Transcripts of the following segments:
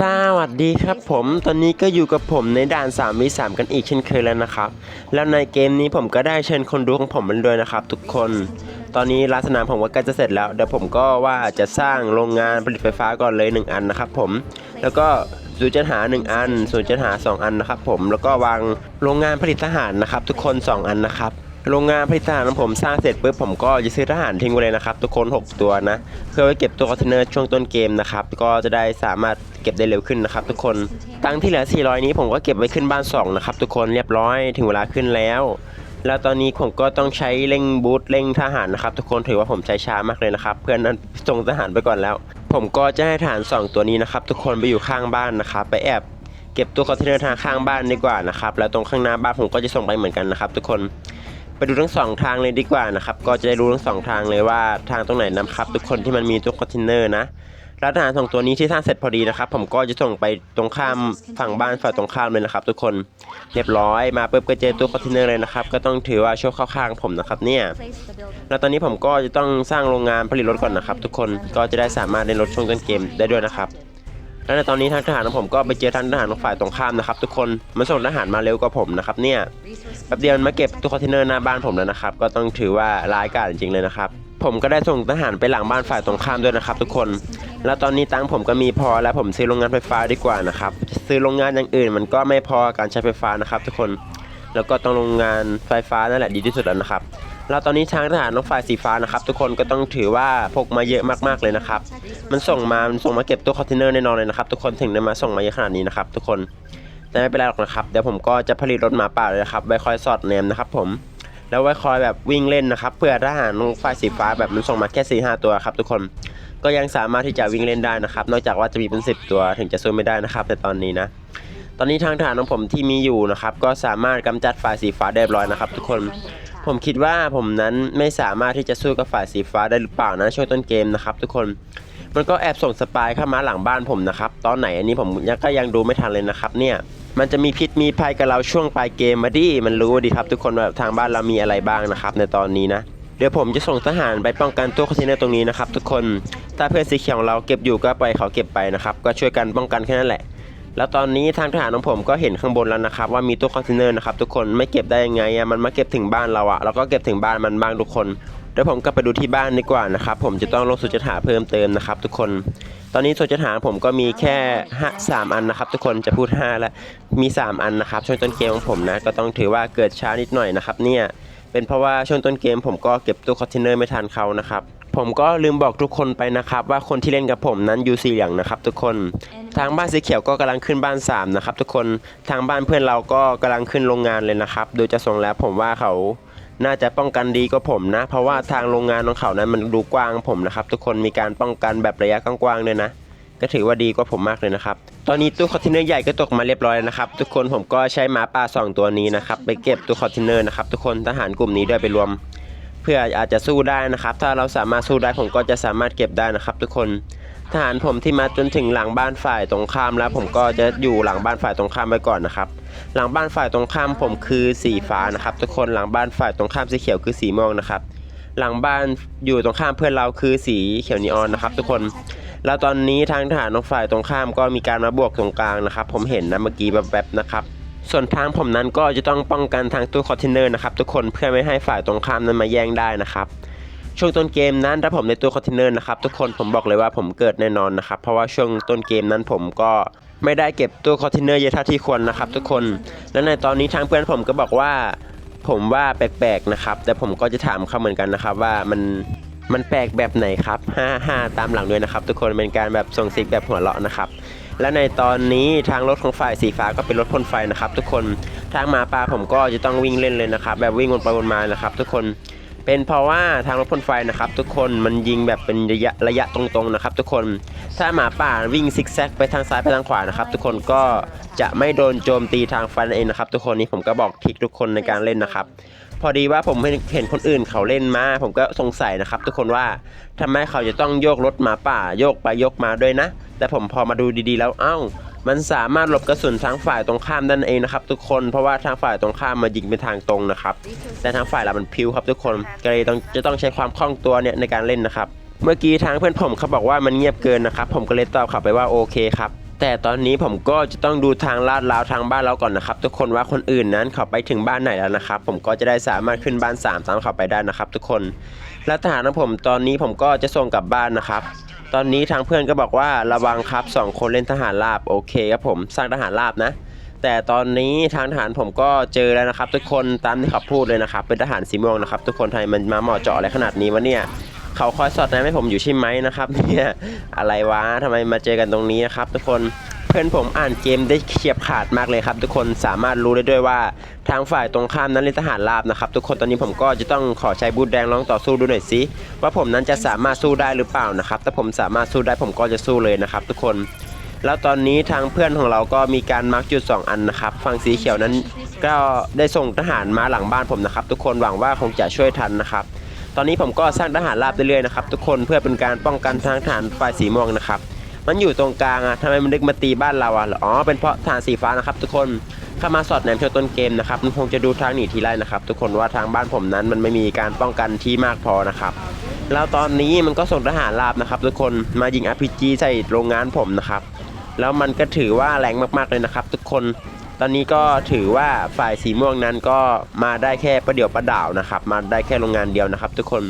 สวัสดีครับผมตอนนี้ก็อยู่กับผมในด่าน3วิ3กันอีกเช่นเคยแล้วนะครับ แล้วในเกมนี้ผมก็ได้เชิญคนดูของผมมาด้วยนะครับ ทุกคน ตอนนี้ร้านสนามผมก็ใกล้จะเสร็จแล้วเดี๋ยวผมก็ว่าจะสร้างโรงงานผลิตไฟฟ้าก่อนเลย 1 อันนะครับผมแล้วก็ศูนย์จัดหา 1 อันศูนย์จัดหา 2 อันนะครับผมแล้วก็วางโรงงานผลิตทหารนะครับ ทุกคน 2 อันนะครับ โรงงานผลิตทหารของผมสร้างเสร็จปุ๊บผมก็จะซื้อทหารทิ้งไว้เลยนะครับทุกคน6 ตัวนะเพื่อไว้เก็บตัวคอนเทนเนอร์ช่วงต้นเกมนะครับก็จะได้สามารถเก็บได้เร็วขึ้นนะครับ ทุกคนตังที่เหลือ 400 นี้ผมก็เก็บไว้ขึ้นบ้าน 2 นะครับ ทุกคนเรียบร้อยถึงเวลาขึ้นแล้ว แล้วตอนนี้ผมก็ต้องใช้เร่งบูทเร่งทหารนะครับ ทุกคนถือว่าผมใช้ช้ามากเลยนะครับ เพื่อนนั้นส่งทหารไปก่อนแล้ว ผมก็จะให้ทหารสองตัวนี้นะครับ ทุกคนไปอยู่ข้างบ้านนะครับไปแอบเก็บตัวคอนเทนเนอร์ทางข้างบ้านดีกว่านะครับแล้วตรงข้างหน้าบ้านผมก็จะส่งไปเหมือนกันนะครับ ทุกคน ไปดูทั้งสองทางเลยดีกว่านะครับ ก็จะได้รู้ทั้งสองทางเลยว่าทางตรงไหนนะครับ ทุกคนที่มันมีตัวคอนเทนเนอร์นะแล้วทหารสองตัวนี้ที่สร้างเสร็จพอดีนะครับ ผมก็จะส่งไปตรงข้ามฝั่งบ้านฝ่ายตรงข้ามเลยนะครับ ทุกคนเรียบร้อยมาปุ๊บก็เจอตัวคอนเทนเนอร์เลยนะครับ ก็ต้องถือว่าโชคเข้าข้างผมนะครับเนี่ยแล้วตอนนี้ผมก็จะต้องสร้างโรงงานผลิตรถก่อนนะครับ ทุกคนก็จะได้สามารถเล่นรถช่วงต้นเกมได้ด้วยนะครับ แล้วในตอนนี้ทางทหารของผมก็ไปเจอทางทหารของฝ่ายตรงข้ามนะครับ ทุกคนมันส่งทหารมาเร็วกว่าผมนะครับเนี่ยแป๊บเดียวมันมาเก็บตู้คอนเทนเนอร์หน้าบ้านผมแล้วนะครับ ก็ต้องถือว่าร้ายกาจจริงๆเลยนะครับผมก็ได้ส่งทหารไปหลังบ้านฝ่ายตรงข้ามด้วยนะครับ ทุกคน แล้วตอนนี้ตังค์ผมก็มีพอแล้วผมซื้อโรงงานไฟฟ้าดีกว่านะครับ ซื้อโรงงานอย่างอื่น มันก็ไม่พอการใช้ไฟฟ้านะครับ ทุกคน แล้วก็ต้องโรงงานไฟฟ้านั่นแหละดีที่สุดแล้วนะครับ แล้วตอนนี้ทางทหารของฝ่ายสีฟ้านะครับ ทุกคนก็ต้องถือว่าพกมาเยอะมากๆเลยนะครับ มันส่งมา มันส่งมาเก็บตู้คอนเทนเนอร์แน่นอนเลยนะครับ ทุกคนถึงได้มาส่งมาเยอะขนาดนี้นะครับ ทุกคนแต่ไม่เป็นไรหรอกนะครับเดี๋ยวผมก็จะผลิตรถหมาป่าเลยนะครับไว้คอยสอดแนมนะครับ ผมแล้วไว้คอยแบบวิ่งเล่นนะครับเพื่อทหารของฝ่ายสีฟ้าแบบมันส่งมาแค่4ีหตัวครับ ทุกคนก็ยังสามารถที่จะวิ่งเล่นได้นะครับ นอกจากว่าจะมีเป็น10ตัวถึงจะสู้ไม่ได้นะครับในตอนนี้นะตอนนี้ทางทหารของผมที่มีอยู่นะครับ ก็สามารถกำจัดฝ่ายสีฟ้าได้ร้อยนะครับ ทุกคน ผมคิดว่าผมนั้นไม่สามารถที่จะสู้กับฝ่ายสีฟ้าได้หรือเปล่านะช่วงต้นเกมนะครับ ทุกคนมันก็แอบส่งสปายเข้ามาหลังบ้านผมนะครับ ตอนไหนอันนี้ผมยังก็ยังดูไม่ทันเลยนะครับ เนี่ยมันจะมีพิษมีภัยกับเราช่วงปลายเกมมาดิมันรู้ดีครับ ทุกคนว่าทางบ้านเรามีอะไรบ้างนะครับ ในตอนนี้นะเดี๋ยวผมจะส่งทหารไปป้องกันตัวคอนเทนตรงนี้นะครับ ทุกคนถ้าเพื่อนสีเขียวของเราเก็บอยู่ก็ไปเขาเก็บไปนะครับ ก็ช่วยกันป้องกันแค่นั้นแหละ แล้วตอนนี้ทางทหารของผมก็เห็นข้างบนแล้วนะครับว่ามีตู้คอนเทนเนอร์นะครับทุกคนไม่เก็บได้ยังไงอะมันมาเก็บถึงบ้านเราอะแล้วก็เก็บถึงบ้านมันบ้างทุกคนเดี๋ยวผมก็ไปดูที่บ้านดีกว่านะครับผมจะต้องลงสุจหาเพิ่มเติมนะครับทุกคน ตอนนี้สุจหาผมก็มีแค่ห้าสามอันนะครับทุกคนจะพูด5แล้วมี 3 อันนะครับช่วงต้นเกมของผมนะก็ต้องถือว่าเกิดช้านิดหน่อยนะครับเนี่ยเป็นเพราะว่าช่วงต้นเกมผมก็เก็บตู้คอนเทนเนอร์ไม่ทันเขานะครับ ผมก็ลืมบอกทุกคนไปนะครับว่าคนที่เล่นกับผมนั้นอยู่สีเหลืองนะครับทุกคน ทางบ้านสีเขียวก็กำลังขึ้นบ้าน3นะครับทุกคนทางบ้านเพื่อนเราก็กำลังขึ้นโรงงานเลยนะครับโดยจะทรงแล้วผมว่าเขาน่าจะป้องกันดีกว่าผมนะ เพราะว่าทางโรงงานของเขานั้นมันดูกว้างผมนะครับ ทุกคนมีการป้องกันแบบระยะกว้างๆเลยนะ ก็ถือว่าดีกว่าผมมากเลยนะครับ ตอนนี้ตู้คอนเทนเนอร์ใหญ่ก็ตกมาเรียบร้อยแล้วนะครับ ทุกคนผมก็ใช้หมาป่าสองตัวนี้นะครับไปเก็บตู้คอนเทนเนอร์นะครับทุกคนทหารกลุ่มนี้ด้วยไปรวม เพื่ออาจจะสู้ได้นะครับ ถ้าเราสามารถสู้ได้ผมก็จะสามารถเก็บได้นะครับ ทุกคนทหารผมที่มาจนถึงหลังบ้านฝ่ายตรงข้ามแล้ว ผมก็จะอยู่หลังบ้านฝ่ายตรงข้ามไปก่อนนะครับ หลังบ้านฝ่ายตรงข้ามผมคือสีฟ้านะครับ ทุกคนหลังบ้านฝ่ายตรงข้ามสีเขียวคือสีม่วงนะครับ หลังบ้านอยู่ตรงข้ามเพื่อนเราคือสีเขียวนีออนนะครับ ทุกคนแล้วตอนนี้ทางทหารของฝ่ายตรงข้ามก็มีการมาบวกตรงกลางนะครับ ผมเห็นนะเมื่อกี้แบบๆนะครับ ส่วนทางผมนั้นก็จะต้องป้องกันทางตู้คอนเทนเนอร์นะครับทุกคนเพื่อไม่ให้ฝ่ายตรงข้ามนั้นมาแย่งได้นะครับช่วงต้นเกมนั้นถ้าผมในตู้คอนเทนเนอร์นะครับทุกคนผมบอกเลยว่าผมเกิดแน่นอนนะครับเพราะว่าช่วงต้นเกมนั้นผมก็ไม่ได้เก็บตู้คอนเทนเนอร์เยอะเท่าที่ควรนะครับทุกคนและในตอนนี้ทางเพื่อนผมก็บอกว่า ผมว่าแปลกๆนะครับ แต่ผมก็จะถามเขาเหมือนกันนะครับว่ามันมันแปลกแบบไหนครับ 5 5 ตามหลังด้วยนะครับ ทุกคนเป็นการแบบส่งซิกแบบหัวเราะนะครับ และในตอนนี้ทางรถของฝ่ายสีฟ้าก็เป็นรถพ่นไฟนะครับ ทุกคนทางหมาป่าผมก็จะต้องวิ่งเล่นเลยนะครับ แบบวิ่งวนไปวนมานะครับ ทุกคนเป็นเพราะว่าทางรถพ่นไฟนะครับ ทุกคนมันยิงแบบเป็นระยะระยะตรงๆนะครับ ทุกคนถ้าหมาป่าวิ่งซิกแซกไปทางซ้ายไปทางขวานะครับ ทุกคนก็จะไม่โดนโจมตีทางไฟเองนะครับ ทุกคนนี่ผมก็บอกทริกทุกคนในการเล่นนะครับ พอดีว่าผมเห็นคนอื่นเขาเล่นมา ผมก็สงสัยนะครับ ทุกคนว่าทำไมเขาจะต้องโยกรถหมาป่าโยกไปโยกมาด้วยนะ แต่ผมพอมาดูดีๆ แล้วเอ้า มันสามารถหลบกระสุนทางฝ่ายตรงข้ามนั่นเองนะครับทุกคนเพราะว่าทางฝ่ายตรงข้ามมายิงเป็นทางตรงนะครับแต่ทางฝ่ายเรามันพิวครับทุกคนก็เลยต้องจะต้องใช้ความคล่องตัวเนี่ยในการเล่นนะครับ เมื่อกี้ทางเพื่อนผมเขาบอกว่ามันเงียบเกินนะครับผมก็เลยตอบเขาไปว่าโอเคครับ แต่ตอนนี้ผมก็จะต้องดูทางลาดราวทางบ้านเราก่อนนะครับ ทุกคนว่าคนอื่นนั้นเขาไปถึงบ้านไหนแล้วนะครับ ผมก็จะได้สามารถขึ้นบ้าน3ตามเขาไปได้นะครับ ทุกคนและทหารของผมตอนนี้ผมก็จะส่งกลับบ้านนะครับตอนนี้ทางเพื่อนก็บอกว่าระวังครับสองคนเล่นทหารราบโอเคครับผมสร้างทหารราบนะ แต่ตอนนี้ทางทหารผมก็เจอแล้วนะครับ ทุกคนตามที่เขาพูดเลยนะครับ เป็นทหารสีม่วงนะครับ ทุกคนไทยมันมาเหมาะเจาะอะไรขนาดนี้วะเนี่ย เขาคอยสอดแนมให้ผมอยู่ใช่ไหมนะครับเนี่ยอะไรวะทำไมมาเจอกันตรงนี้นะครับ ทุกคนเพื่อนผมอ่านเกมได้เฉียบขาดมากเลยครับ ทุกคนสามารถรู้ได้ด้วยว่าทางฝ่ายตรงข้ามนั้นเล่นทหารราบนะครับ ทุกคนตอนนี้ผมก็จะต้องขอใช้บูทแดงลองต่อสู้ดูหน่อยสิว่าผมนั้นจะสามารถสู้ได้หรือเปล่านะครับถ้าผมสามารถสู้ได้ผมก็จะสู้เลยนะครับ ทุกคน แล้วตอนนี้ทางเพื่อนของเราก็มีการมาร์กจุด 2 อันนะครับฝั่งสีเขียวนั้นก็ได้ส่งทหารมาหลังบ้านผมนะครับ ทุกคนหวังว่าคงจะช่วยทันนะครับ ตอนนี้ผมก็สร้างทหารราบเรื่อยๆนะครับทุกคนเพื่อเป็นการป้องกันทางทหารฝ่ายสีม่วงนะครับ มันอยู่ตรงกลางอะทำไมมันนึกมาตีบ้านเราอะอ๋อเป็นเพราะทหารสีฟ้านะครับ ทุกคนเข้ามาสอดแนมช่วต้นเกมนะครับมันคงจะดูทางหนีทีไล่นะครับ ทุกคนว่าทางบ้านผมนั้นมันไม่มีการป้องกันที่มากพอนะครับแล้วตอนนี้มันก็ส่งทหารราบนะครับ ทุกคนมายิง RPG ใส่โรงงานผมนะครับแล้วมันก็ถือว่าแรงมากๆเลยนะครับ ทุกคน ตอนนี้ก็ถือว่าฝ่ายสีม่วงนั้นก็มาได้แค่ประเดี๋ยวประดาวนะครับ มาได้แค่โรงงานเดียวนะครับ ทุกคน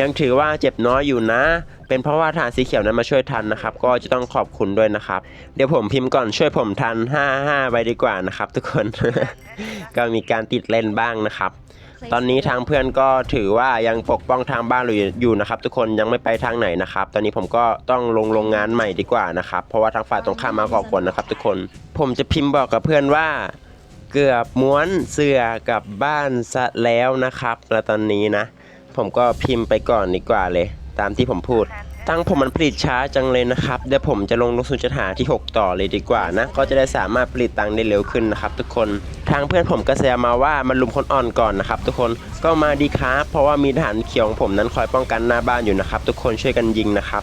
ยังถือว่าเจ็บน้อยอยู่นะ เป็นเพราะว่าทานสีเขียวนั้นมาช่วยทันนะครับ ก็จะต้องขอบคุณด้วยนะครับ เดี๋ยวผมพิมพ์ก่อนช่วยผมทัน 55 ไปดีกว่านะครับ ทุกคน ก็มีการติดเล่นบ้างนะครับ ตอนนี้ทางเพื่อนก็ถือว่ายังปกป้องทางบ้านเราอยู่นะครับ ทุกคนยังไม่ไปทางไหนนะครับ ตอนนี้ผมก็ต้องลงโรงงานใหม่ดีกว่านะครับ เพราะว่าทางฝ่ายตรงข้ามมาก่อกวนนะครับ ทุกคน ผมจะพิมพ์บอกกับเพื่อนว่าเกือบม้วนเสือกับบ้านซะแล้วนะครับ แล้วตอนนี้นะ ผมก็พิมพ์ไปก่อนดีกว่าเลย ตามที่ผมพูด ตั้งผมมันผลิตช้าจังเลยนะครับ เดี๋ยวผมจะลงลงสู่จุดหาที่ 6 ต่อเลยดีกว่านะ ก็จะได้สามารถผลิตตังได้เร็วขึ้นนะครับ ทุกคน ทางเพื่อนผมก็แซวมาว่ามันลุมคนอ่อนก่อนนะครับ ทุกคน ก็มาดีครับเพราะว่ามีทหารเขียวของผมนั้นคอยป้องกันหน้าบ้านอยู่นะครับ ทุกคนช่วยกันยิงนะครับ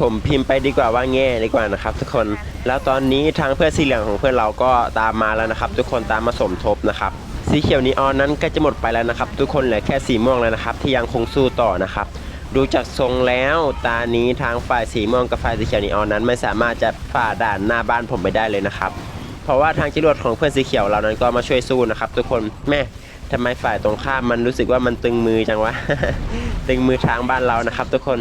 ผมพิมพ์ไปดีกว่าว่าแง่ดีกว่านะครับ ทุกคน แล้วตอนนี้ทางเพื่อนสีเหลืองของเพื่อนเราก็ตามมาแล้วนะครับ ทุกคนตามมาสมทบนะครับสีเขียวนีออนนั้นก็จะหมดไปแล้วนะครับ ทุกคนเหลือแค่สีม่วงแล้วนะครับ ที่ยังคงสู้ต่อนะครับ ดูจากทรงแล้วตานี้ทางฝ่ายสีม่วงกับฝ่ายสีเขียวนีออนนั้น ไม่สามารถจะฝ่าด่านหน้าบ้านผมไปได้เลยนะครับ เพราะว่าทางจรวดของเพื่อนสีเขียวเรานั้นก็มาช่วยสู้นะครับ ทุกคนแม่ทำไมฝ่ายตรงข้ามมันรู้สึกว่ามันตึงมือจังวะตึงมือทางบ้านเรานะครับ ทุกคน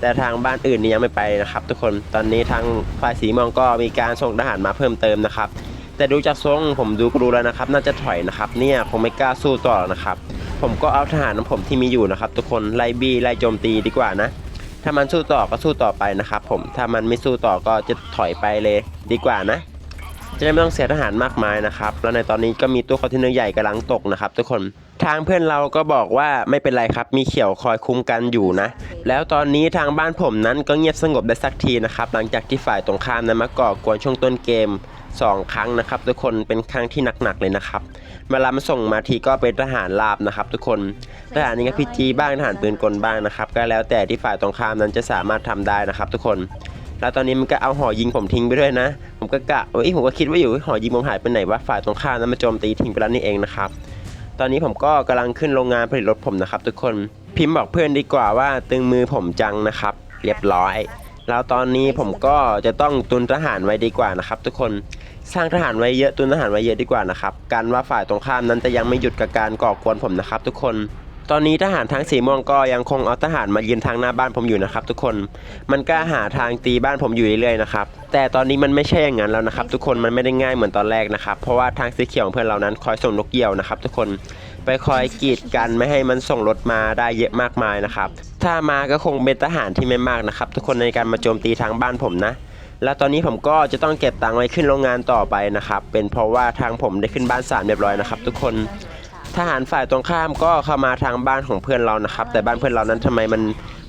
แต่ทางบ้านอื่นนี่ยังไม่ไปนะครับ ทุกคนตอนนี้ทางฝ่ายสีม่วงก็มีการส่งทหารมาเพิ่มเติมนะครับ แต่ดูจากทรงผมดูก็รู้แล้วนะครับ น่าจะถอยนะครับ เนี่ยคงไม่กล้าสู้ต่อหรอกนะครับ ผมก็เอาทหารของผมที่มีอยู่นะครับ ทุกคนไล่บีไล่โจมตีดีกว่านะ ถ้ามันสู้ต่อก็สู้ต่อไปนะครับผมถ้ามันไม่สู้ต่อก็จะถอยไปเลยดีกว่านะ จะได้ไม่ต้องเสียทหารมากมายนะครับ แล้วในตอนนี้ก็มีตู้คอนเทนเนอร์ใหญ่กำลังตกนะครับ ทุกคนทางเพื่อนเราก็บอกว่าไม่เป็นไรครับ มีเขียวคอยคุ้มกันอยู่นะ แล้วตอนนี้ทางบ้านผมนั้นก็เงียบสงบได้สักทีนะครับหลังจากที่ฝ่ายตรงข้ามนั้นมาก่อกวนช่วงต้นเกม 2 ครั้งนะครับ ทุกคนเป็นครั้งที่หนักๆเลยนะครับเวลามาส่งมาทีก็เป็นทหารราบนะครับ ทุกคนทหารนี่ก็พีจีบ้างทหารปืนกลบ้างนะครับ ก็แล้วแต่ที่ฝ่ายตรงข้ามนั้นจะสามารถทำได้นะครับ ทุกคนแล้วตอนนี้มันก็เอาหอยิงผมทิ้งไปด้วยนะ ผมก็กะเอ้ยผมก็คิดว่าอยู่หอยิงผมหายไปไหนวะฝ่ายตรงข้ามนั้นมาโจมตีทิ้งไปแล้วนี่เองนะครับตอนนี้ผมก็กำลังขึ้นโรงงานผลิตรถผมนะครับ ทุกคนพิมพ์บอกเพื่อนดีกว่าว่าตึงมือผมจังนะครับ เรียบร้อย แล้วตอนนี้ผมก็จะต้องตุนทหารไว้ดีกว่านะครับ ทุกคน สร้างทหารไว้เยอะตุนทหารไว้เยอะดีกว่านะครับกันว่าฝ่ายตรงข้ามนั้นจะยังไม่หยุดกับการก่อกวนผมนะครับ ทุกคน ตอนนี้ทหารทั้งสีม่วงก็ยังคงเอาทหารมายืนทางหน้าบ้านผมอยู่นะครับ ทุกคนมันก็หาทางตีบ้านผมอยู่เรื่อยๆนะครับแต่ตอนนี้มันไม่ใช่อย่างนั้นแล้วนะครับ ทุกคนมันไม่ได้ง่ายเหมือนตอนแรกนะครับ เพราะว่าทางสีเขียวของเพื่อนเรานั้นคอยส่งนกเหยี่ยวนะครับ ทุกคนไปคอยกีดกันไม่ให้มันส่งรถมาได้เยอะมากมายนะครับ ถ้ามาก็คงเป็นทหารที่ไม่มากนะครับ ทุกคนในการมาโจมตีทางบ้านผมนะ แล้วตอนนี้ผมก็จะต้องเก็บตังค์ไว้ขึ้นโรงงานต่อไปนะครับ เป็นเพราะว่าทางผมได้ขึ้นบ้านสามเรียบร้อยนะครับ ทุกคนทหารฝ่ายตรงข้ามก็เข้ามาทางบ้านของเพื่อนเรานะครับ แต่บ้านเพื่อนเรานั้นทำไมมัน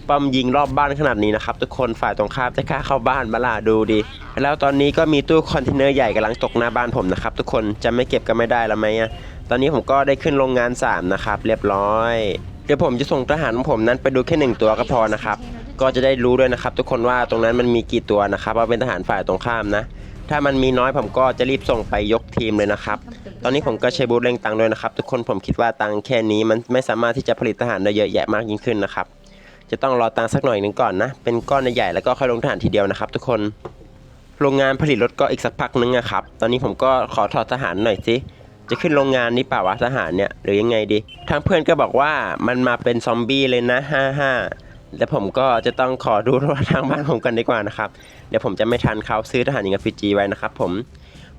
ป้อมยิงรอบบ้านขนาดนี้นะครับ ทุกคนฝ่ายตรงข้ามจะกล้าเข้าบ้านมาล่ะดูดิแล้วตอนนี้ก็มีตู้คอนเทนเนอร์ใหญ่กำลังตกหน้าบ้านผมนะครับ ทุกคนจะไม่เก็บก็ไม่ได้แล้วไหมอะตอนนี้ผมก็ได้ขึ้นโรงงานสามนะครับเรียบร้อยเดี๋ยวผมจะส่งทหารของผมนั้นไปดูแค่หนึ่งตัวก็พอนะครับ ก็จะได้รู้ด้วยนะครับ ทุกคนว่าตรงนั้นมันมีกี่ตัวนะครับว่าเป็นทหารฝ่ายตรงข้ามนะ ถ้ามันมีน้อยผมก็จะรีบส่งไปยกทีมเลยนะครับ ตอนนี้ผมก็ใช้บูธเร่งตังด้วยนะครับ ทุกคนผมคิดว่าตังแค่นี้มันไม่สามารถที่จะผลิตทหารได้เยอะแยะมากยิ่งขึ้นนะครับ จะต้องรอตังสักหน่อยหนึ่งก่อนนะ เป็นก้อนใหญ่แล้วก็ค่อยลงทหารทีเดียวนะครับ ทุกคน โรงงานผลิตรถก็อีกสักพักนึงนะครับ ตอนนี้ผมก็ขอถอดทหารหน่อยสิจะขึ้นโรงงานนี้ป่าวะทหารเนี่ยหรือยังไงดี ทางเพื่อนก็บอกว่ามันมาเป็นซอมบี้เลยนะ 55 แล้วผมก็จะต้องขอดูรั้วทางบ้านผมกันดีกว่านะครับ เดี๋ยวผมจะไม่ทันเขาซื้อทหารหญิงกับฟิจีไว้นะครับ ผม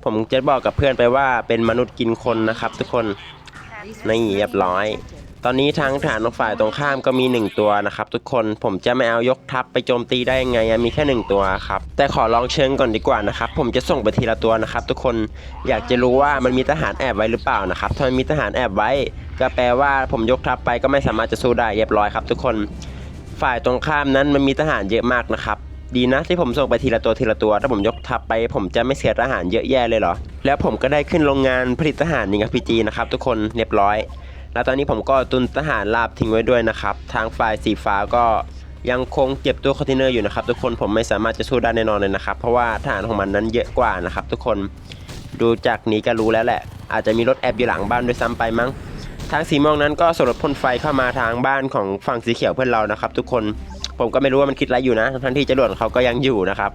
ผมจะบอกกับเพื่อนไปว่าเป็นมนุษย์กินคนนะครับ ทุกคนนี่เรียบร้อย ตอนนี้ทางฐานองฝ่ายตรงข้ามก็มี 1 ตัวนะครับ ทุกคน ผมจะไม่เอายกทัพไปโจมตีได้ยังไงมีแค่ 1 ตัวครับ แต่ขอลองเชิงก่อนดีกว่านะครับ ผมจะส่งไปทีละตัวนะครับ ทุกคน อยากจะรู้ว่ามันมีทหารแอบไว้หรือเปล่านะครับ ถ้ามีทหารแอบไว้ ก็แปลว่าผมยกทัพไปก็ไม่สามารถจะสู้ได้เรียบร้อยครับ ทุกคน ฝ่ายตรงข้ามนั้นมันมีทหารเยอะมากนะครับ ดีนะที่ผมส่งไปทีละตัวทีละตัว ถ้าผมยกทัพไป ผมจะไม่เสียทหารเยอะแยะเลยเหรอ แล้วผมก็ได้ขึ้นโรงงานผลิตทหารยิงกับพีจีนะครับทุกคนเรียบร้อย แล้วตอนนี้ผมก็ตุนทหารลาบทิ้งไว้ด้วยนะครับ ทางฝ่ายสีฟ้าก็ยังคงเก็บตัวคอนเทนเนอร์อยู่นะครับทุกคนผมไม่สามารถจะสู้ได้แน่นอนเลยนะครับ เพราะว่าทหารของมันนั้นเยอะกว่านะครับทุกคนดูจากนี้ก็รู้แล้วแหละ อาจจะมีรถแอบอยู่หลังบ้านด้วยซ้ำไปมั้ง ทางสีม่วงนั้นก็สรถพ่นไฟเข้ามาทางบ้านของฝั่งสีเขียวเพื่อนเรานะครับ ทุกคนผมก็ไม่รู้ว่ามันคิดอะไรอยู่นะทั้งที่จรวดเขาก็ยังอยู่นะครับ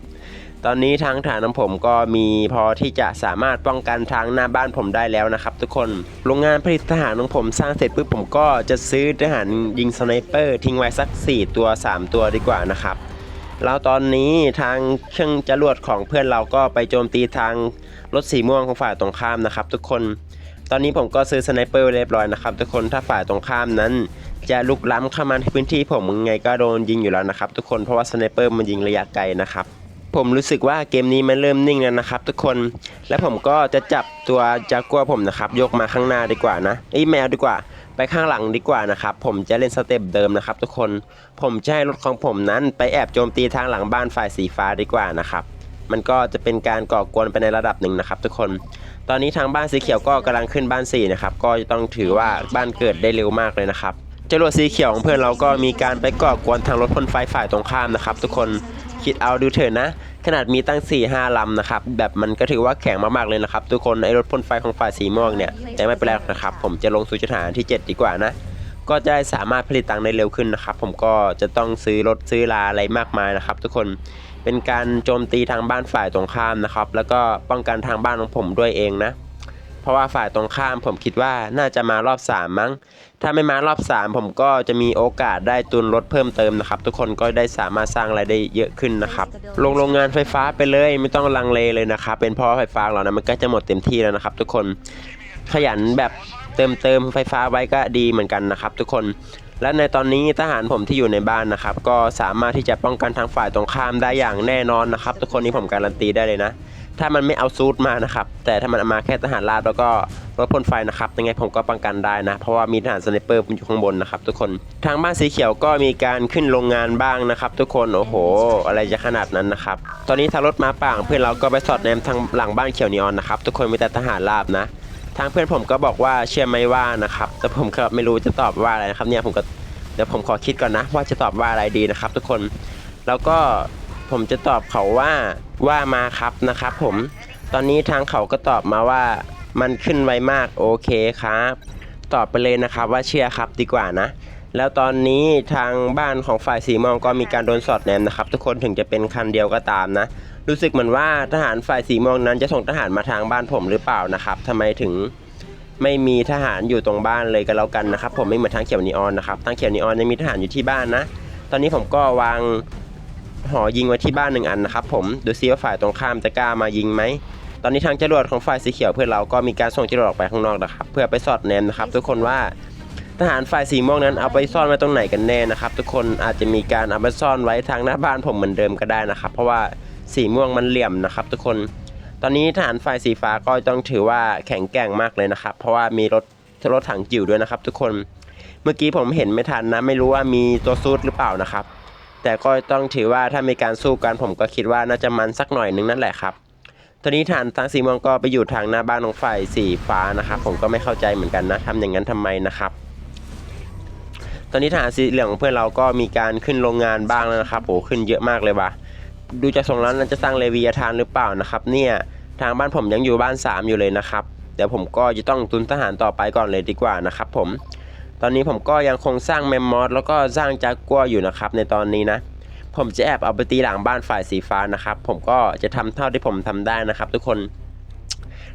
ตอนนี้ทางฐานของผมก็มีพอที่จะสามารถป้องกันทางหน้าบ้านผมได้แล้วนะครับ ทุกคนโรงงานผลิตทหารของผมสร้างเสร็จปุ๊บผมก็จะซื้อทหารยิงสไนเปอร์ทิ้งไว้สัก 4 ตัว 3 ตัวดีกว่านะครับแล้วตอนนี้ทางเครื่องจรวดของเพื่อนเราก็ไปโจมตีทางรถสีม่วงของฝ่ายตรงข้ามนะครับ ทุกคน ตอนนี้ผมก็ซื้อสไนเปอร์เรียบร้อยนะครับทุกคนถ้าฝ่ายตรงข้ามนั้น จะลุกล้ำเข้ามาในพื้นที่ผมยังไงก็โดนยิงอยู่แล้วนะครับทุกคนเพราะว่าสไนเปอร์มันยิงระยะไกลนะครับผมรู้สึกว่าเกมนี้มันเริ่มนิ่งแล้วนะครับ ทุกคน และผมก็จะจับตัวจากัวผมนะครับ ยกมาข้างหน้าดีกว่านะไอ้แมวดีกว่า ไปข้างหลังดีกว่านะครับ ผมจะเล่นสเต็ปเดิมนะครับ ทุกคน ผมจะให้รถของผมนั้นไปแอบโจมตีทางหลังบ้านฝ่ายสีฟ้าดีกว่านะครับ มันก็จะเป็นการก่อกวนไปในระดับหนึ่งนะครับ ทุกคน ตอนนี้ทางบ้านสีเขียวก็กำลังขึ้นบ้านสีนะครับก็จะต้องถือว่าบ้านเกิดได้เร็วมากเลยนะครับจรวดสีเขียวของเพื่อนเราก็มีการไปก่อกวนทางรถพ่นไฟฝ่ายตรงข้ามนะครับ ทุกคนคิดเอาดูเถอะนะ ขนาดมีตั้ง 4 5ลำนะครับแบบมันก็ถือว่าแข็งมากๆเลยนะครับ ทุกคนไอรถพ่นไฟของฝ่ายสีม่วงเนี่ยแต่ไม่เป็นไรนะครับ ผมจะลงสู่จุดฐานที่ 7 ดีกว่านะ ก็จะสามารถผลิตตังได้เร็วขึ้นนะครับ ผมก็จะต้องซื้อรถซื้อลาอะไรมากมายนะครับ ทุกคน เป็นการโจมตีทางบ้านฝ่ายตรงข้ามนะครับ แล้วก็ป้องกันทางบ้านของผมด้วยเองนะ เพราะว่าฝ่ายตรงข้ามผมคิดว่าน่าจะมารอบ 3 มั้ง ถ้าไม่มารอบ 3 ผมก็จะมีโอกาสได้ตุนรถเพิ่มเติมนะครับ ทุกคนก็ได้สามารถสร้างรายได้เยอะขึ้นนะครับ ลงโรงงานไฟฟ้าไปเลยไม่ต้องลังเลเลยนะครับ เป็นเพราะว่าไฟฟ้าเรานะมันก็จะหมดเต็มที่แล้วนะครับ ทุกคนขยันแบบเติมเติมไฟฟ้าไว้ก็ดีเหมือนกันนะครับ ทุกคน และในตอนนี้ทหารผมที่อยู่ในบ้านนะครับ ก็สามารถที่จะป้องกันทางฝ่ายตรงข้ามได้อย่างแน่นอนนะครับ ทุกคนนี้ผมการันตีได้เลยนะ ถ้ามันไม่เอาซูทมานะครับ แต่ถ้ามันเอามาแค่ทหารราบแล้วก็รถพ่นไฟนะครับยังไงผมก็ป้องกันได้นะ เพราะว่ามีทหารสไนเปอร์อยู่ข้างบนนะครับ ทุกคนทางบ้านสีเขียวก็มีการขึ้นโรงงานบ้างนะครับ ทุกคนโอ้โห อะไรจะขนาดนั้นนะครับ ตอนนี้ทางรถมาป่างเพื่อนเราก็ไปสอดแนมทางหลังบ้านเขียวนีออนนะครับทุกคนมีแต่ทหารราบนะ ทางเพื่อนผมก็บอกว่าเชื่อไหมว่านะครับ แต่ผมก็ไม่รู้จะตอบว่าอะไรนะครับเนี่ยผมก็เดี๋ยวผมขอคิดก่อนนะ ว่าจะตอบว่าอะไรดีนะครับ ทุกคนแล้วก็ผมจะตอบเขาว่าว่ามาครับนะครับผมตอนนี้ทางเขาก็ตอบมาว่ามันขึ้นไวมากโอเคครับ ตอบไปเลยนะครับว่าเชื่อครับดีกว่านะ แล้วตอนนี้ทางบ้านของฝ่ายสีม่วงก็มีการโดนสอดแนมนะครับ ทุกคนถึงจะเป็นคันเดียวก็ตามนะ รู้สึกเหมือนว่าทหารฝ่ายสีม่วงนั้นจะส่งทหารมาทางบ้านผมหรือเปล่านะครับทำไมถึงไม่มีทหารอยู่ตรงบ้านเลยก็แล้วกันนะครับ ผมไม่เหมือนทางเขียวนีออนนะครับทางเขียวนีออนยังมีทหารอยู่ที่บ้านนะ ตอนนี้ผมก็วางหอยิงไว้ที่บ้านหนึ่งอันนะครับ ผมดูซิว่าฝ่ายตรงข้ามจะกล้ามายิงไหมตอนนี้ทางจรวดของฝ่ายสีเขียวเพื่อนเราก็มีการส่งจรวดออกไปข้างนอกนะครับ เพื่อไปสอดแนมนะครับ ทุกคนว่าทหารฝ่ายสีม่วงนั้นเอาไปซ่อนไว้ตรงไหนกันแน่นะครับ ทุกคนอาจจะมีการเอาไปซ่อนไว้ทางหน้าบ้านผมเหมือนเดิมก็ได้นะครับ เพราะว่า สีม่วงมันเหลี่ยมนะครับ ทุกคน ตอนนี้ทหารฝ่ายสีฟ้าก็ต้องถือว่าแข็งแกร่งมากเลยนะครับ เพราะว่ามีรถรถถังจิ๋วด้วยนะครับ ทุกคน เมื่อกี้ผมเห็นไม่ทันนะ ไม่รู้ว่ามีตัวซูดหรือเปล่านะครับ แต่ก็ต้องถือว่าถ้ามีการสู้กันผมก็คิดว่าน่าจะมันสักหน่อยนึงนั่นแหละครับตอนนี้ฐานทางสีม่วงก็ไปอยู่ทางหน้าบ้านของฝ่ายสีฟ้านะครับ ผมก็ไม่เข้าใจเหมือนกันนะทำอย่างนั้นทำไมนะครับ ตอนนี้ทหารสีเหลืองของเพื่อนเราก็มีการขึ้นโรงงานบ้างแล้วนะครับโอ้ขึ้นเยอะมากเลยว่ะ ดูจากทรงแล้วน่าจะสร้างเลวียทานหรือเปล่านะครับเนี่ยทางบ้านผมยังอยู่บ้าน 3 อยู่เลยนะครับเดี๋ยวผมก็จะต้องตุนทหารต่อไปก่อนเลยดีกว่านะครับผม ตอนนี้ผมก็ยังคงสร้างแมมมอสแล้วก็สร้างจากกัวอยู่นะครับในตอนนี้นะ ผมจะแอบเอาไปตีหลังบ้านฝ่ายสีฟ้านะครับ ผมก็จะทำเท่าที่ผมทำได้นะครับ ทุกคน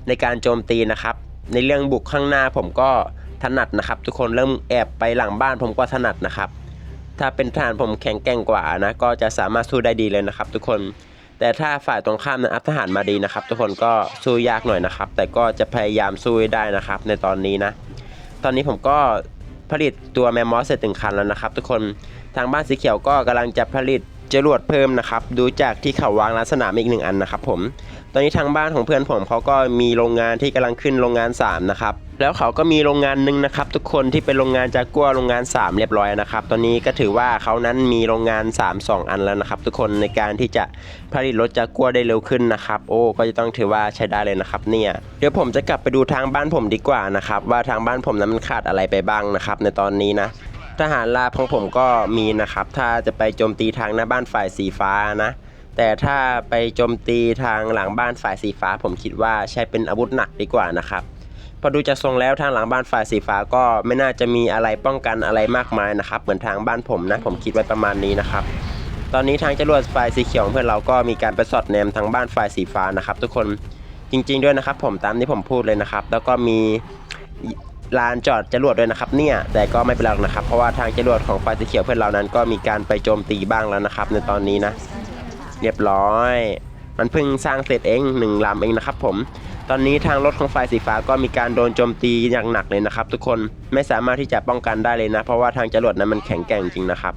ในการโจมตีนะครับ ในเรื่องบุกข้างหน้าผมก็ถนัดนะครับ ทุกคนเริ่มแอบไปหลังบ้านผมก็ถนัดนะครับ ถ้าเป็นทหารผมแข็งแกร่งกว่านะ ก็จะสามารถสู้ได้ดีเลยนะครับ ทุกคน แต่ถ้าฝ่ายตรงข้ามนะอัพทหารมาดีนะครับ ทุกคนก็สู้ยากหน่อยนะครับ แต่ก็จะพยายามสู้ได้นะครับ ในตอนนี้นะ ตอนนี้ผมก็ผลิตตัวแมมมอสเสร็จถึงคันแล้วนะครับ ทุกคน ทางบ้านสีเขียวก็กำลังจะผลิต จรวดเพิ่มนะครับ ดูจากที่เขาวางลักษณะอีกหนึ่งอันนะครับผม ตอนนี้ทางบ้านของเพื่อนผมเขาก็มีโรงงานที่กำลังขึ้นโรงงาน 3 นะครับ แล้วเขาก็มีโรงงานหนึ่งนะครับ ทุกคนที่เป็นโรงงานจากกัวโรงงาน 3 เรียบร้อยนะครับ ตอนนี้ก็ถือว่าเขานั้นมีโรงงาน 3 2 อันแล้วนะครับ ทุกคนในการที่จะผลิตรถจากกัวได้เร็วขึ้นนะครับ โอ้ก็จะต้องถือว่าใช้ได้เลยนะครับ เนี่ยเดี๋ยวผมจะกลับไปดูทางบ้านผมดีกว่านะครับว่าทางบ้านผมนั้นมันขาดอะไรไปบ้างนะครับ ในตอนนี้นะ ทหารลาบของผมก็มีนะครับ ถ้าจะไปโจมตีทางหน้าบ้านฝ่ายสีฟ้านะ แต่ถ้าไปโจมตีทางหลังบ้านฝ่ายสีฟ้า ผมคิดว่าใช้เป็นอาวุธหนักดีกว่านะครับพอดูจากทรงแล้วทางหลังบ้านฝ่ายสีฟ้าก็ไม่น่าจะมีอะไรป้องกันอะไรมากมายนะครับ เหมือนทางบ้านผมนะ ผมคิดไว้ประมาณนี้นะครับ ตอนนี้ทางจรวดฝ่ายสีเขียวเพื่อนเราก็มีการไปสอดแนมทางบ้านฝ่ายสีฟ้านะครับ ทุกคนจริง ๆด้วยนะครับ ผมตามที่ผมพูดเลยนะครับ แล้วก็มี ลานจอดจรวดด้วยนะครับเนี่ยแต่ก็ไม่เป็นไรนะครับ เพราะว่าทางจรวดของฝ่ายสีเขียวเพื่อนเรานั้นก็มีการไปโจมตีบ้างแล้วนะครับ ในตอนนี้นะ เรียบร้อย มันเพิ่งสร้างเสร็จเองหนึ่งลำเองนะครับ ผมตอนนี้ทางรถของฝ่ายสีฟ้าก็มีการโดนโจมตีอย่างหนักเลยนะครับ ทุกคนไม่สามารถที่จะป้องกันได้เลยนะ เพราะว่าทางจรวดนั้นมันแข็งแกร่งจริงนะครับ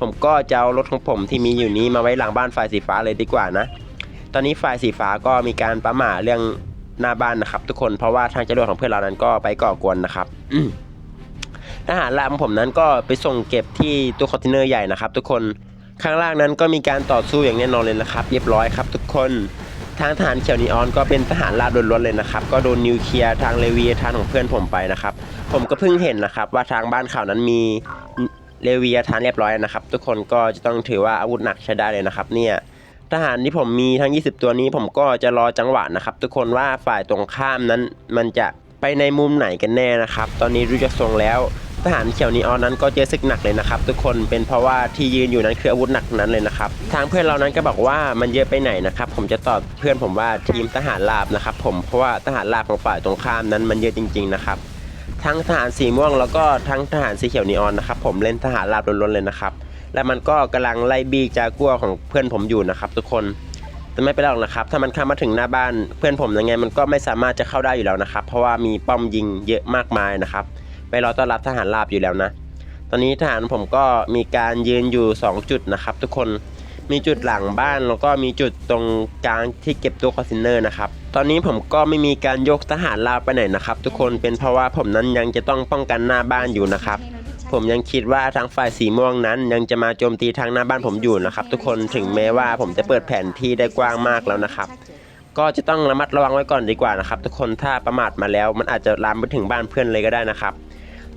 ผมก็จะเอารถของผมที่มีอยู่นี้มาไว้หลังบ้านฝ่ายสีฟ้าเลยดีกว่านะ ตอนนี้ฝ่ายสีฟ้าก็มีการประหม่าเรื่อง หน้าบ้านนะครับ ทุกคนเพราะว่าทางจรวดของเพื่อนเรานั้นก็ไปก่อกวนนะครับอืมทหารลาของผมนั้นก็ไปส่งเก็บที่ตู้คอนเทนเนอร์ใหญ่นะครับ ทุกคนข้างล่างนั้นก็มีการต่อสู้อย่างแน่นอนเลยนะครับ เรียบร้อยครับ ทุกคนทางทหารเขียวนีออนก็เป็นทหารราบล้วนๆเลยนะครับ ก็โดนนิวเคลียร์ทางเลวีทางของเพื่อนผมไปนะครับ ผมก็เพิ่งเห็นนะครับ ว่าทางบ้านเขานั้นมีเลวีทานเรียบร้อยนะครับ ทุกคนก็จะต้องถือว่าอาวุธหนักใช้ได้เลยนะครับ เนี่ย ทหารที่ผมมีทั้ง 20 ตัวนี้ผมก็จะรอจังหวะนะครับ ทุกคนว่าฝ่ายตรงข้ามนั้น มันจะไปในมุมไหนกันแน่นะครับ ตอนนี้รู้จักทรงแล้ว ทหารเขียวนีออนนั้นก็เจอศึกหนักเลยนะครับ ทุกคนเป็นเพราะว่าที่ยืนอยู่นั้นคืออาวุธหนักนั้นเลยนะครับทางเพื่อนเรานั้นก็บอกว่ามันเยอะไปไหนนะครับผมจะตอบเพื่อนผมว่าทีมทหารราบนะครับผมเพราะว่าทหารราบของฝ่ายตรงข้ามนั้นมันเยอะจริง ๆนะครับ ทั้งทหารสีม่วงแล้วก็ทั้งทหารสีเขียวนีออนนะครับผมเล่นทหารราบล้วนๆเลยนะครับ และมันก็กำลังไล่บีจากัวของเพื่อนผมอยู่นะครับ ทุกคนแต่ไม่เป็นไรหรอกนะครับ ถ้ามันเข้ามาถึงหน้าบ้านเพื่อนผมยังไง มันก็ไม่สามารถจะเข้าได้อยู่แล้วนะครับ เพราะว่ามีป้อมยิงเยอะมากมายนะครับไปรอต้อนรับทหารราบอยู่แล้วนะ ตอนนี้ทหารผมก็มีการยืนอยู่ 2 จุดนะครับ ทุกคนมีจุดหลังบ้านแล้วก็มีจุดตรงกลางที่เก็บตัวคอนเทนเนอร์นะครับ ตอนนี้ผมก็ไม่มีการยกทหารราบไปไหนนะครับ ทุกคนเป็นเพราะว่าผมนั้นยังจะต้องป้องกันหน้าบ้านอยู่นะครับ ผมยังคิดว่าทางฝ่ายสีม่วงนั้น ยังจะมาโจมตีทางหน้าบ้านผมอยู่นะครับ ทุกคนถึงแม้ว่าผมจะเปิดแผนที่ได้กว้างมากแล้วนะครับ ก็จะต้องระมัดระวังไว้ก่อนดีกว่านะครับ ทุกคนถ้าประมาทมาแล้วมันอาจจะลามไปถึงบ้านเพื่อนเลยก็ได้นะครับ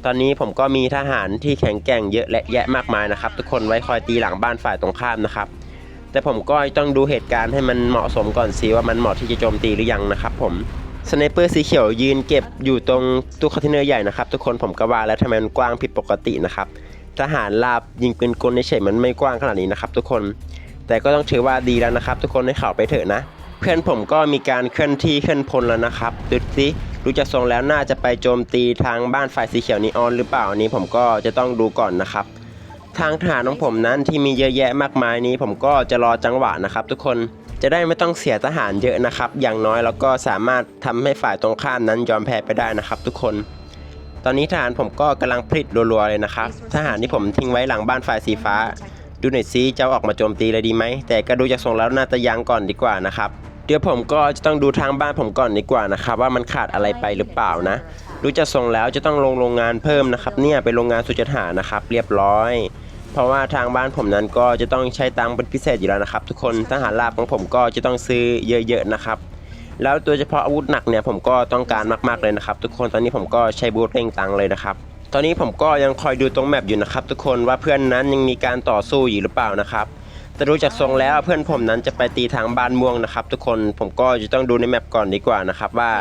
ตอนนี้ผมก็มีทหารที่แข็งแกร่งเยอะและแยะมากมายนะครับ ทุกคนไว้คอยตีหลังบ้านฝ่ายตรงข้ามนะครับ แต่ผมก็ต้องดูเหตุการณ์ให้มันเหมาะสมก่อนสิว่ามันเหมาะที่จะโจมตีหรือยังนะครับ ผม สไนเปอร์สีเขียวยืนเก็บอยู่ตรงตู้คอนเทนเนอร์ใหญ่นะครับ ทุกคนผมก็ว่าแล้วทำไมมันกว้างผิดปกตินะครับทหารลาบยิงปืนกลเฉยมันไม่กว้างขนาดนี้นะครับทุกคนแต่ก็ต้องถือว่าดีแล้วนะครับ ทุกคนให้เข่าไปเถอะนะ เพื่อนผมก็มีการเคลื่อนที่เคลื่อนพลแล้วนะครับดูสิดูจากทรงแล้วน่าจะไปโจมตีทางบ้านฝ่ายสีเขียวนีออนหรือเปล่าอันนี้ผมก็จะต้องดูก่อนนะครับ ทางทหารของผมนั้นที่มีเยอะแยะมากมายนี้ ผมก็จะรอจังหวะนะครับ ทุกคน จะได้ไม่ต้องเสียทหารเยอะนะครับ อย่างน้อยแล้วก็สามารถทำให้ฝ่ายตรงข้ามนั้นยอมแพ้ไปได้นะครับ ทุกคน ตอนนี้ทหารผมก็กำลังผลิตรัวๆเลยนะครับ ทหารที่ผมทิ้งไว้หลังบ้านฝ่ายสีฟ้า ดูหน่อยซิจะออกมาโจมตีเลยดีไหม แต่ก็ดูจากทรงแล้วน่าจะยังก่อนดีกว่านะครับเดี๋ยวผมก็จะต้องดูทางบ้านผมก่อนดีกว่านะครับ ว่ามันขาดอะไรไปหรือเปล่านะดูจากทรงแล้วจะต้องลงโรงงานเพิ่มนะครับ เนี่ยเป็นโรงงานสุจหานะครับ เรียบร้อย เพราะว่าทางบ้านผมนั้นก็จะต้องใช้ตังค์เป็นพิเศษอยู่แล้วนะครับ ทุกคนทหารราบของผมก็จะต้องซื้อเยอะๆนะครับ แล้วโดยเฉพาะอาวุธหนักเนี่ยผมก็ต้องการมากๆเลยนะครับ ทุกคนตอนนี้ผมก็ใช้บูทเร่งตังค์เลยนะครับ ตอนนี้ผมก็ยังคอยดูตรงแมปอยู่นะครับ ทุกคนว่าเพื่อนนั้นยังมีการต่อสู้อยู่หรือเปล่านะครับแต่ดูจากทรงแล้วเพื่อนผมนั้นจะไปตีทางบ้านม่วงนะครับ ทุกคนผมก็จะต้องดูในแมปก่อนดีกว่านะครับว่า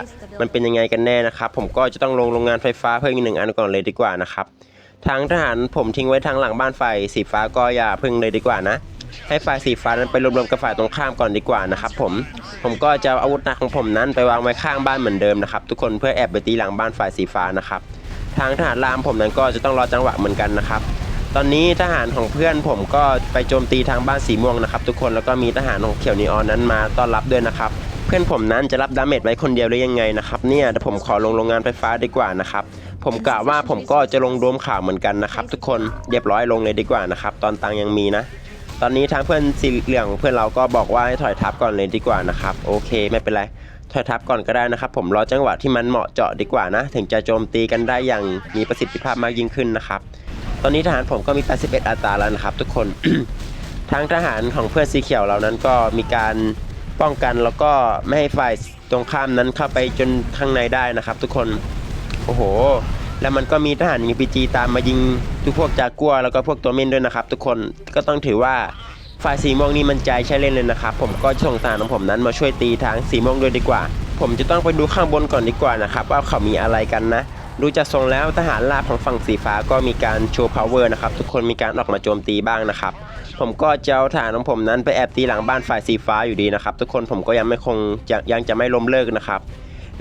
มันเป็นยังไงกันแน่นะครับ ผมก็จะต้องลงโรงงานไฟฟ้าเพิ่มอีกหนึ่งอันก่อนเลยดีกว่านะครับ ทางทหารผมทิ้งไว้ทางหลังบ้านไฟสีฟ้าก็อย่าพึ่งเลยดีกว่านะ ให้ฝ่ายสีฟ้านั้นไปรวมๆกับฝ่ายตรงข้ามก่อนดีกว่านะครับผมผมก็จะเอาอาวุธหนักของผมนั้นไปวางไว้ข้างบ้านเหมือนเดิมนะครับทุกคนเพื่อแอบไปตีหลังบ้านฝ่ายสีฟ้านะครับทางทหารรามผมนั้นก็จะต้องรอจังหวะเหมือนกันนะครับตอนนี้ทหารของเพื่อนผมก็ไปโจมตีทางบ้านสีม่วงนะครับ ทุกคนแล้วก็มีทหารของเขียวนีออนนั้นมาต้อนรับด้วยนะครับ เพื่อนผมนั้นจะรับดาเมจไว้คนเดียวหรือยังไงนะครับเนี่ยเดี๋ยวผมขอลงโรงงานไฟฟ้าดีกว่านะครับ ผมกะว่าผมก็จะลงโดมข่าวเหมือนกันนะครับ ทุกคนเรียบร้อยลงเลยดีกว่านะครับ ตอนตังยังมีนะ ตอนนี้ทางเพื่อนสีเหลืองเพื่อนเราก็บอกว่าให้ถอยทับก่อนเลยดีกว่านะครับ โอเคไม่เป็นไรถอยทับก่อนก็ได้นะครับ ผมรอจังหวะที่มันเหมาะเจาะดีกว่านะ ถึงจะโจมตีกันได้อย่างมีประสิทธิภาพมากยิ่งขึ้นนะครับ ตอนนี้ทหารผมก็มี 81 อัตราแล้วนะครับ ทุกคนทางทหารของเพื่อนสีเขียวเรานั้นก็มีการป้องกันแล้วก็ไม่ให้ฝ่ายตรงข้ามนั้นเข้าไปจนข้างในได้นะครับ ทุกคน โอ้โห แล้วมันก็มีทหารมีพีจีตามมายิงทุกพวกจากัวแล้วก็พวกตัวเม่นด้วยนะครับ ทุกคนก็ต้องถือว่าฝ่ายสีม่วงนี่มันใจใช้เล่นเลยนะครับ ผมก็ส่งทหาของผมนั้นมาช่วยตีทางสีม่วงด้วยดีกว่า ผมจะต้องไปดูข้างบนก่อนดีกว่านะครับ ว่าเขามีอะไรกันนะดูจากทรงแล้วทหารราบของฝั่งสีฟ้าก็มีการโชว์ power นะครับทุกคนมีการออกมาโจมตีบ้างนะครับ ผมก็จะเอาทหารของผมนั้นไปแอบตีหลังบ้านฝ่ายสีฟ้าอยู่ดีนะครับ ทุกคนผมก็ยังไม่คงยังจะไม่ล้มเลิกนะครับ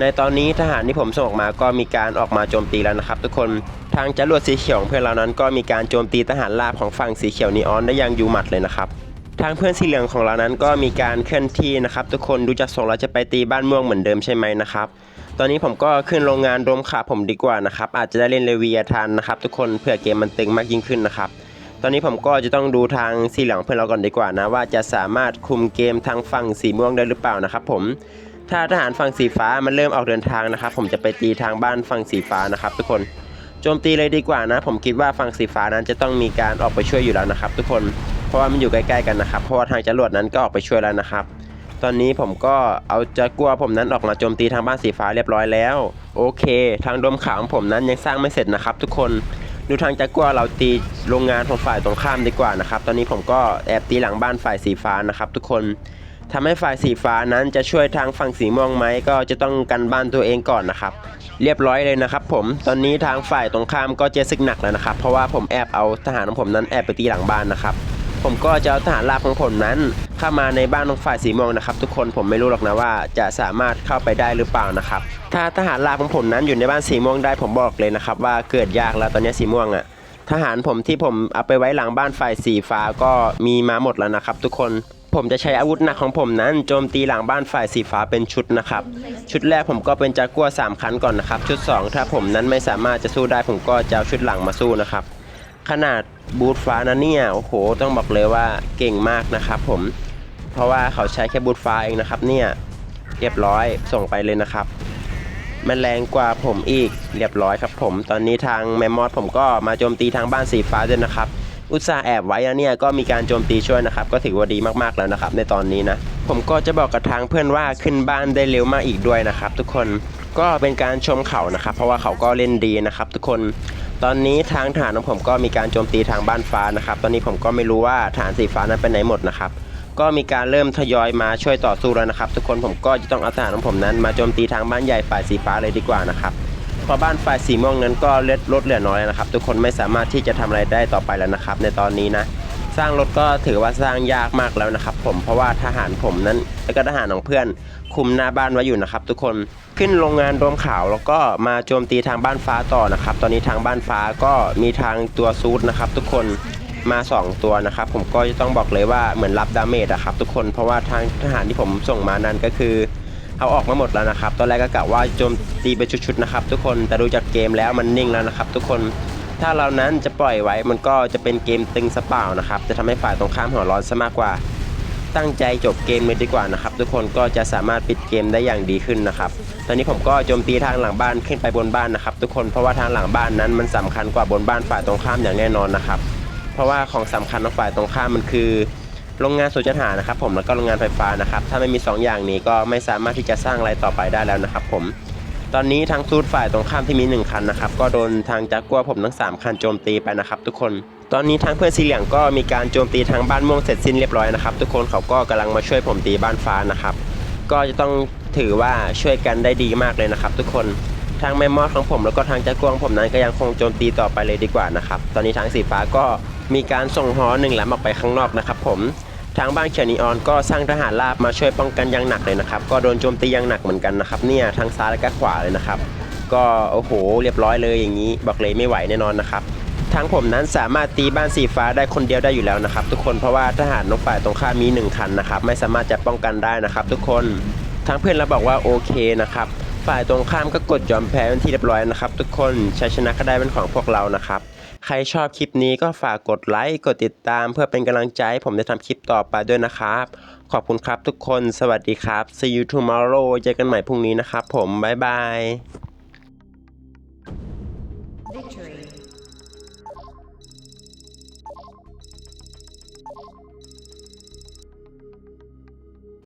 ในตอนนี้ทหารที่ผมส่งออกมาก็มีการออกมาโจมตีแล้วนะครับทุกคนทางจรวดสีเขียวของเพื่อนเรานั้น ก็มีการโจมตีทหารราบของฝั่งสีเขียวนีออนได้อย่างยูมัดเลยนะครับทางเพื่อนสีเหลืองของเรานั้นก็มีการเคลื่อนที่นะครับ ทุกคนดูจากทรงแล้วจะไปตีบ้านม่วงเหมือนเดิมใช่ไหมนะครับตอนนี้ผมก็ขึ้นโรงงานโดมขาผมดีกว่านะครับอาจจะได้เล่นเลเวียทันนะครับทุกคนเพื่อเกมมันตึงมากยิ่งขึ้นนะครับตอนนี้ผมก็จะต้องดูทางสีเหลืองเพื่อนเราก่อนดีกว่านะว่าจะสามารถคุมเกมทางฝั่งสีม่วงได้หรือเปล่านะครับผม ถ้าทหารฝั่งสีฟ้ามันเริ่มออกเดินทางนะครับ ผมจะไปตีทางบ้านฝั่งสีฟ้านะครับ ทุกคนโจมตีเลยดีกว่านะ ผมคิดว่าฝั่งสีฟ้านั้นจะต้องมีการออกไปช่วยอยู่แล้วนะครับ ทุกคนเพราะว่ามันอยู่ใกล้ๆกันนะครับ เพราะว่าทางจรวดนั้นก็ออกไปช่วยแล้วนะครับ ตอนนี้ผมก็เอาจะกลัวผมนั้นออกมาโจมตีทางบ้านสีฟ้าเรียบร้อยแล้ว โอเค ทางดมขาวของผมนั้นยังสร้างไม่เสร็จนะครับ ทุกคนดูทางจะกลัวเราตีโรงงานของฝ่ายตรงข้ามดีกว่านะครับ ตอนนี้ผมก็แอบตีหลังบ้านฝ่ายสีฟ้านะครับ ทุกคน ทำให้ฝ่ายสีฟ้านั้นจะช่วยทางฝั่งสีม่วงไหมก็จะต้องกันบ้านตัวเองก่อนนะครับ เรียบร้อยเลยนะครับ ผมตอนนี้ทางฝ่ายตรงข้ามก็เจอศึกหนักแล้วนะครับ เพราะว่าผมแอบเอาทหารของผมนั้นแอบไปตีหลังบ้านนะครับ ผมก็จะเอาทหารราบของผมนั้น เข้ามาในบ้านของฝ่ายสีม่วงนะครับ ทุกคนผมไม่รู้หรอกนะว่าจะสามารถเข้าไปได้หรือเปล่านะครับ ถ้าทหารราบของผมนั้นอยู่ในบ้านสีม่วงได้ผมบอกเลยนะครับ ว่าเกิดยากแล้วตอนนี้สีม่วงอะ่ะทหารผมที่ผมเอาไปไว้หลังบ้านฝ่ายสีฟ้าก็มีมาหมดแล้วนะครับ ทุกคน ผมจะใช้อาวุธหนักของผมนั้นโจมตีหลังบ้านฝ่ายสีฟ้าเป็นชุดนะครับ ชุดแรกผมก็เป็นจากัว3คันก่อนนะครับ ชุด 2 ถ้าผมนั้นไม่สามารถจะสู้ได้ผมก็จะเอาชุดหลังมาสู้นะครับ ขนาดบูทฟ้านะเนี่ยโอ้โห ต้องบอกเลยว่าเก่งมากนะครับผมเพราะว่าเขาใช้แค่บูทฟ้าเองนะครับ เนี่ยเรียบร้อยส่งไปเลยนะครับมันแรงกว่าผมอีกเรียบร้อยครับผม ตอนนี้ทางแมมมอสผมก็มาโจมตีทางบ้านสีฟ้าด้วยนะครับ อุตส่าห์แอบไว้แล้วเนี่ยก็มีการโจมตีช่วยนะครับ ก็ถือว่าดีมากๆแล้วนะครับ ในตอนนี้นะ ผมก็จะบอกกับทางเพื่อนว่าขึ้นบ้านได้เร็วมากอีกด้วยนะครับ ทุกคนก็เป็นการชมเขานะครับ เพราะว่าเขาก็เล่นดีนะครับ ทุกคนตอนนี้ทางฐานของผมก็มีการโจมตีทางบ้านฟ้านะครับ ตอนนี้ผมก็ไม่รู้ว่าฐานสีฟ้านั้นไปไหนหมดนะครับก็มีการเริ่มทยอยมาช่วยต่อสู้แล้วนะครับ ทุกคนผมก็จะต้องเอาทหารของผมนั้นมาโจมตีทางบ้านใหญ่ฝ่ายสีฟ้าเลยดีกว่านะครับ เพราะบ้านฝ่ายสีม่วงนั้นก็ลดลดเหลือน้อยแล้วนะครับ ทุกคนไม่สามารถที่จะทำอะไรได้ต่อไปแล้วนะครับ ในตอนนี้นะ สร้างรถก็ถือว่าสร้างยากมากแล้วนะครับ ผมเพราะว่าทหารผมนั้นแล้วก็ทหารของเพื่อนคุมหน้าบ้านไว้อยู่นะครับ ทุกคนขึ้นโรงงานรวมขาวแล้วก็มาโจมตีทางบ้านฟ้าต่อนะครับ ตอนนี้ทางบ้านฟ้าก็มีทางตัวซูดนะครับ ทุกคนมา 2 ตัวนะครับ ผมก็จะต้องบอกเลยว่าเหมือนรับดาเมจอะครับ ทุกคนเพราะว่าทางทหารที่ผมส่งมานั้นก็คือ เอาออกมาหมดแล้วนะครับ ตอนแรกก็กะว่าโจมตีเป็นชุดๆนะครับ ทุกคนแต่ดูจากเกมแล้วมันนิ่งแล้วนะครับ ทุกคนถ้าเรานั้นจะปล่อยไว้มันก็จะเป็นเกมตึงสเปล่านะครับ จะทำให้ฝ่ายตรงข้ามหัวร้อนซะมากกว่า ตั้งใจจบเกมเลยดีกว่านะครับ ทุกคนก็จะสามารถปิดเกมได้อย่างดีขึ้นนะครับ ตอนนี้ผมก็โจมตีทางหลังบ้านขึ้นไปบนบ้านนะครับ ทุกคนเพราะว่าทางหลังบ้านนั้นมันสำคัญกว่าบนบ้านฝ่ายตรงข้ามอย่างแน่นอนนะครับ เพราะว่าของสำคัญของฝ่ายตรงข้ามมันคือ โรงงานสุจทานะครับผมแล้วก็โรงงานไฟฟ้านะครับถ้าไม่มี 2 อย่างนี้ก็ไม่สามารถที่จะสร้างอะไรต่อไปได้แล้วนะครับผมตอนนี้ทางซูดฝ่ายตรงข้ามที่มี 1 คันนะครับก็โดนทางจักกัวผมทั้ง 3 คันโจมตีไปนะครับ ทุกคนตอนนี้ทางเพื่อนสีเหลืองก็มีการโจมตีทางบ้านม่วงเสร็จสิ้นเรียบร้อยนะครับทุกคนเขาก็กำลังมาช่วยผมตีบ้านฟ้านะครับ ก็จะต้องถือว่าช่วยกันได้ดีมากเลยนะครับ ทุกคนทางแมมมอสของผมแล้วก็ทางจักรกวงผมนั้นก็ยังคงโจมตีต่อไปเลยดีกว่านะครับ ตอนนี้ทางสีฟ้าก็มีการส่งฮอหนึ่งแหลมออกไปข้างนอกนะครับผม ทางบ้านเขียนีออนก็สร้างทหารราบมาช่วยป้องกันอย่างหนักเลยนะครับ ก็โดนโจมตีอย่างหนักเหมือนกันนะครับ เนี่ยทั้งซ้ายและก็ขวาเลยนะครับ ก็โอ้โหเรียบร้อยเลยอย่างนี้ บอกเลยไม่ไหวแน่นอนนะครับทั้งผมนั้นสามารถตีบ้านสีฟ้าได้คนเดียวได้อยู่แล้วนะครับ ทุกคนเพราะว่าทหารนกฝ่ายตรงข้ามมีหนึ่งคันนะครับไม่สามารถจะป้องกันได้นะครับ ทุกคนทั้งเพื่อนเราบอกว่าโอเคนะครับฝ่ายตรงข้ามก็กดยอมแพ้เป็นที่เรียบร้อยนะครับ ทุกคนชัยชนะก็ได้เป็นของพวกเรานะครับ ใครชอบคลิปนี้ก็ฝากกดไลค์กดติดตาม เพื่อเป็นกำลังใจให้ผมได้ทำคลิปต่อไปด้วยนะครับ ขอบคุณครับทุกคน สวัสดีครับ see you tomorrow เจอกันใหม่พรุ่งนี้นะครับผมบ๊ายบาย